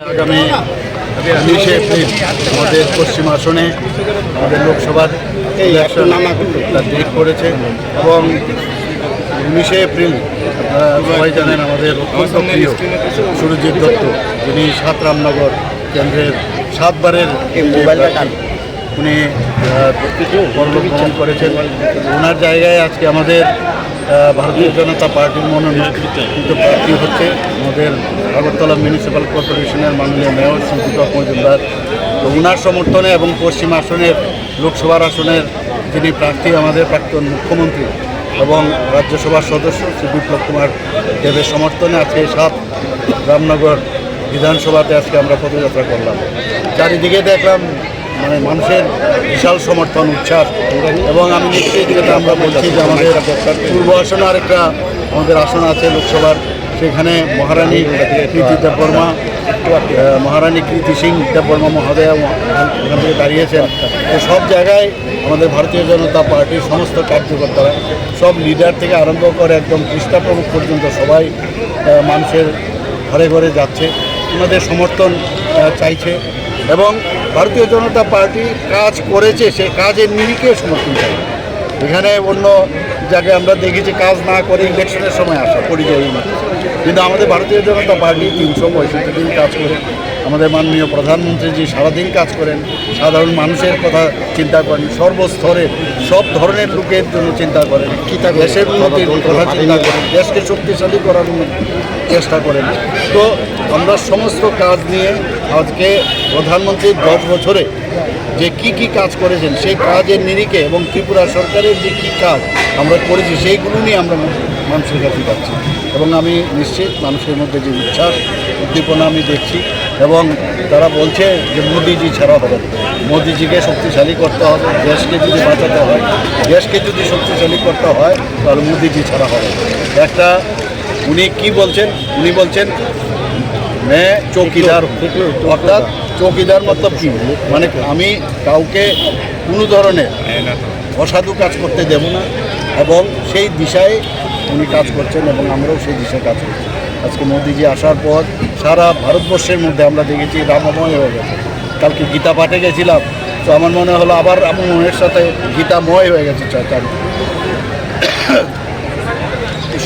আগামী উনিশে এপ্রিল আমাদের পশ্চিম আসনে আমাদের লোকসভার ইলেকশন তার ডেট করেছে এবং উনিশে এপ্রিল সবাই জানেন আমাদের অত্যন্ত প্রিয় সুরজিৎ দত্ত যিনি সাত রামনগর কেন্দ্রের সাতবারের। উনি পরলোক গমন করেছেন। ওনার জায়গায় আজকে আমাদের ভারতীয় জনতা পার্টির মনোনীত প্রার্থী হচ্ছে আমাদের আগরতলা মিউনিসিপ্যাল কর্পোরেশনের মাননীয় মেয়র শ্রী মজুমদার। তো ওনার সমর্থনে এবং পশ্চিম আসনের লোকসভার আসনের যিনি প্রার্থী, আমাদের প্রাক্তন মুখ্যমন্ত্রী এবং রাজ্যসভার সদস্য শ্রী বিপ্লব কুমার দেবের সমর্থনে আজকে সাত রামনগর বিধানসভাতে আজকে আমরা পদযাত্রা করলাম। চারিদিকে দেখলাম মানে মানুষের বিশাল সমর্থন, উচ্ছ্বাস। এবং আমি যেটা আমরা বলছি যে আমাদের পূর্ব আসনে আরেকটা আমাদের আসন আছে লোকসভার, সেখানে মহারানী কৃতি দেববর্মা মহারানী কৃতি সিং দেববর্মা মহোদয়া ওখান থেকে দাঁড়িয়েছেন। সব জায়গায় আমাদের ভারতীয় জনতা পার্টির সমস্ত কার্যকর্তারা, সব লিডার থেকে আরম্ভ করে একদম খ্রিস্টা প্রমুখ পর্যন্ত সবাই মানুষের ঘরে ঘরে যাচ্ছে। ওনাদের সমর্থন চাইছে এবং ভারতীয় জনতা পার্টি কাজ করেছে, সে কাজের নিরিখে সমর্থন চাই এখানে অন্য জায়গায় আমরা দেখেছি কাজ না করে ইলেকশনের সময় আসা, পরিযায়ী। কিন্তু আমাদের ভারতীয় জনতা পার্টি তিনশো পঁয়ষট্টি দিন কাজ করে আমাদের মাননীয় প্রধানমন্ত্রী প্রধানমন্ত্রীজি সারাদিন কাজ করেন সাধারণ মানুষের কথা চিন্তা করেন সর্বস্তরের সব ধরনের লোকের জন্য চিন্তা করেন দেশের উন্নতির কথা চিন্তা করেন দেশকে শক্তিশালী করার চেষ্টা করেন। তো আমরা সমস্ত কাজ নিয়ে আজকে প্রধানমন্ত্রী দশ বছরে যে কি কি কাজ করেছেন সেই কাজের নিরিখে এবং ত্রিপুরা সরকারের যে কি কাজ আমরা করেছি সেইগুলো নিয়ে আমরা মানুষের কাছে যাচ্ছি এবং আমি নিশ্চিত মানুষের মধ্যে যে উচ্ছ্বাস উদ্দীপনা আমি দেখছি এবং তারা বলছে যে মোদিজি ছাড়া হবে মোদিজিকে শক্তিশালী করতে হবে দেশকে যদি বাঁচাতে হয় দেশকে যদি শক্তিশালী করতে হয় তাহলে মোদিজি ছাড়া হবে। একটা উনি কি বলছেন? উনি বলছেন মে চৌকিদার অর্থাৎ চৌকিদার মতলব কি? মানে আমি কাউকে কোনো ধরনের অসাধু কাজ করতে দেব না এবং সেই দিশায় উনি কাজ করছেন এবং আমরাও সেই দিশায় কাজ করছি। আজকে মোদিজি আসার পর সারা ভারতবর্ষের মধ্যে আমরা দেখেছি রামময় হয়ে গেছে কালকে গীতা পাঠে গেছিলাম, তো আমার মনে হলো আবার আমার সাথে গীতাময় হয়ে গেছে চা- চারিদিকে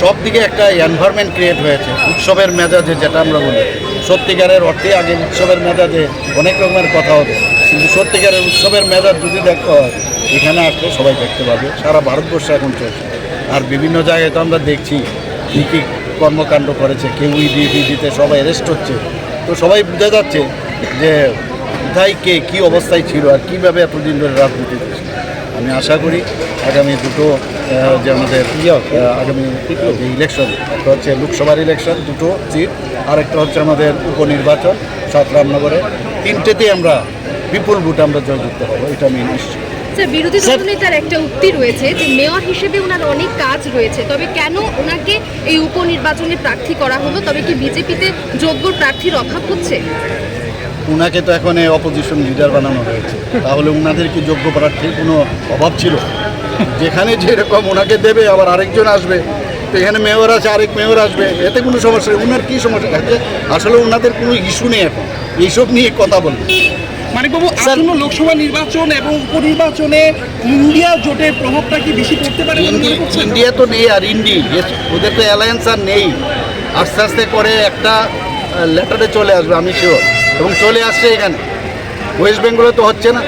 সব দিকে একটা এনভায়রনমেন্ট ক্রিয়েট হয়েছে, উৎসবের মেজাজে যেটা আমরা বলি। সত্যিকারের অর্থে আগে উৎসবের মেজাজে অনেক রকমের কথা হতো, কিন্তু সত্যিকারের উৎসবের মেজাজ যদি দেখতে হয়, এখানে আসলে সবাই দেখতে পাবে, সারা ভারতবর্ষে এখন চলছে। আর বিভিন্ন জায়গায় তো আমরা দেখছি, কী কী কর্মকাণ্ড করেছে, কেউ ইডি ফিডিতে সবাই অ্যারেস্ট হচ্ছে। তো সবাই বোঝা যাচ্ছে যে কোথায় কে কী অবস্থায় ছিল আর কীভাবে এতদিন ধরে রাজনীতি আমি আশা করি আগামী দুটো যে আমাদের আগামী ইলেকশন একটা হচ্ছে লোকসভার ইলেকশন দুটো সিট আর একটা হচ্ছে আমাদের উপনির্বাচন, সাত রামনগরে। তিনটেতেই আমরা বিপুল ভোটে আমরা জয়যুক্ত হব, এটা আমি নিশ্চিত। স্যার বিরোধী দলনেতার একটা উক্তি রয়েছে যে মেয়র হিসেবে ওনার অনেক কাজ রয়েছে। তবে কেন ওনাকে এই উপনির্বাচনে প্রার্থী করা হলো? তবে কি বিজেপিতে যোগ্য প্রার্থীর অভাব হচ্ছে? উনাকে তো এখন অপোজিশন লিডার বানানো হয়েছে। তাহলে উনাদের কি যোগ্য প্রার্থীর কোনো অভাব ছিল? যেখানে যেরকম ওনাকে দেবে আবার আরেকজন আসবে। তো এখানে মেয়র আছে আরেক মেয়র আসবে। এতে কোনো সমস্যা নেই। উনার কী সমস্যা? আছে আসলে ওনাদের কোনো ইস্যু নেই এখন। এইসব নিয়ে কথা বলবে মানিকবাবু আসন্ন লোকসভা নির্বাচন এবং উপনির্বাচনে ইন্ডিয়া জোটের প্রভাবটা কি বেশি পড়তে পারে ইন্ডিয়া তো নেই আর ইন্ডি। ওদের তো অ্যালায়েন্স আর নেই। আস্তে আস্তে করে একটা লেটারে চলে আসবে আমি শিওর এবং চলে আসছে এখানে। ওয়েস্ট বেঙ্গলে তো হচ্ছে না।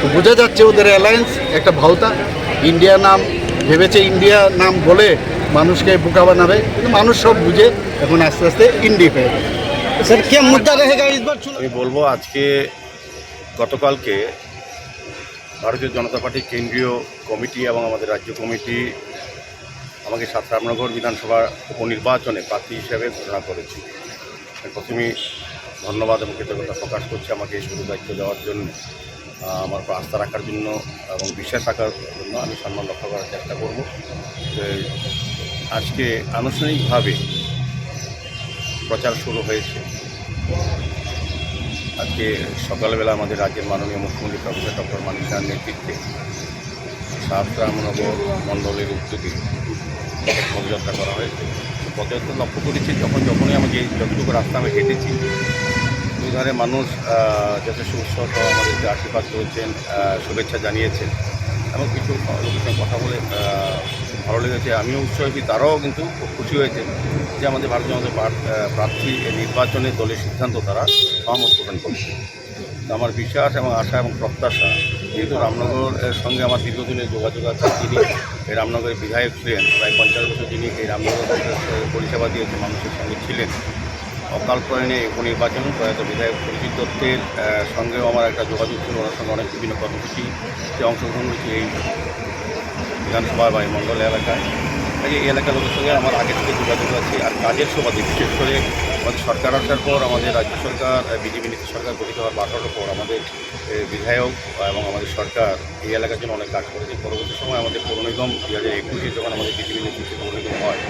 তো বোঝা যাচ্ছে ওদের অ্যালায়েন্স একটা ভাওতা। ইন্ডিয়া নাম ভেবেছে ইন্ডিয়া নাম বলে মানুষকে বোকা বানাবে। কিন্তু মানুষ সব বুঝে এখন আস্তে আস্তে ইন্ডি হয়ে গেছে। স্যার কে রেখে আমি বলব আজকে গতকালকে ভারতীয় জনতা পার্টির কেন্দ্রীয় কমিটি এবং আমাদের রাজ্য কমিটি আমাকে সাত রামনগর বিধানসভার উপনির্বাচনে প্রার্থী হিসেবে ঘোষণা করেছি। প্রথমেই ধন্যবাদ এবং কৃতজ্ঞতা প্রকাশ করছি আমাকে এই দায়িত্ব দেওয়ার জন্য আমার উপর আস্থা রাখার জন্য এবং বিশ্বাস রাখার জন্য আমি সম্মান রক্ষা করার চেষ্টা করব। আজকে আনুষ্ঠানিকভাবে প্রচার শুরু হয়েছে। আজকে সকালবেলা আমাদের রাজ্যের মাননীয় মুখ্যমন্ত্রী প্রফেসর ডক্টর মানিক শাহের নেতৃত্বে সাত রামনগর মণ্ডলের উদ্যোগে পদযাত্রা করা হয়েছে। পদযাত্রা লক্ষ্য করেছি, যখন যখনই আমি যে যতটুকু রাস্তা আমি হেঁটেছি বাগধারে মানুষ যথেষ্ট উৎসাহ সহ আমাদেরকে আশীর্বাদ করেছেন শুভেচ্ছা জানিয়েছেন এবং কিছু লোকের কথা বলে ভালো লেগেছে, আমিও উৎসাহী, তারাও কিন্তু খুশি হয়েছে যে আমাদের ভারতীয় জনতা প্রার্থী নির্বাচনে দলের সিদ্ধান্ত তারা সহমত প্রদান করছে। আমার বিশ্বাস এবং আশা এবং প্রত্যাশা, যেহেতু রামনগরের সঙ্গে আমার দীর্ঘদিনের যোগাযোগ আছে তিনি এই রামনগরের বিধায়ক ছিলেন, প্রায় পঞ্চাশ বছর যিনি এই রামনগর পরিষেবা দিয়েছে মানুষের সঙ্গে ছিলেন। অকাল প্রয়াণে উপনির্বাচন প্রয়াত বিধায়ক পরিচিত দত্তের সঙ্গেও আমার একটা যোগাযোগ ছিল, ওনার সঙ্গে অনেক বিভিন্ন কর্মসূচিতে অংশগ্রহণ করেছি এই বিধানসভা বা মণ্ডল এলাকায়। এই এলাকার লোকের সঙ্গে আমার আগে থেকে যোগাযোগ আছে আর কাজের সুবাদে বিশেষ করে আমাদের সরকার আসার পর আমাদের রাজ্য সরকার বিজেপি নীতি সরকার গঠিত হওয়ার বারোটার পর আমাদের বিধায়ক এবং আমাদের সরকার এই এলাকার জন্য অনেক কাজ করেছে। পরবর্তী সময় আমাদের পৌর নিগম দু হাজার একুশে যখন আমাদের বিজেপি নেতৃত্বে পৌর নিগম হয়,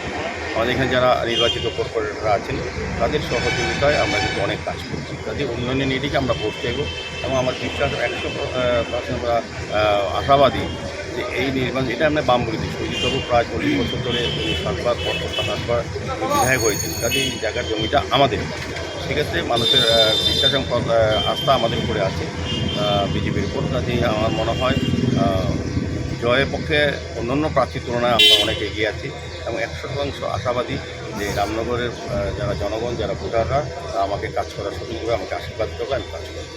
আমাদের এখানে যারা নির্বাচিত কর্পোরেটররা আছেন, তাদের সহযোগিতায় আমরা কিন্তু অনেক কাজ করছি। তাদের উন্নয়নের নিরিখে আমরা এগো এবং আমার বিশ্বাস একশো পার্সেন্ট আমরা আশাবাদী যে এই নির্বাচন, এটা আমরা বাম বলি সৈজিতবাবু প্রায় চল্লিশ বছর ধরে উনি সাতবার পর পর সাতবার বিধায়ক হয়েছেন কাজে এই জায়গার জমিটা আমাদের। সেক্ষেত্রে মানুষের বিশ্বাস এবং আস্থা আমাদের উপরে আছে। বিজেপির উপর। কাজেই আমার মনে হয় জয়ের পক্ষে অন্যান্য প্রার্থীর তুলনায় আমরা অনেক এগিয়ে আছি। এবং একশো শতাংশ আশাবাদী যে রামনগরের যারা জনগণ, যারা ভোটাররা আমাকে কাজ করার সুযোগ আমাকে আশীর্বাদ দেবে, আমি কাজ করব।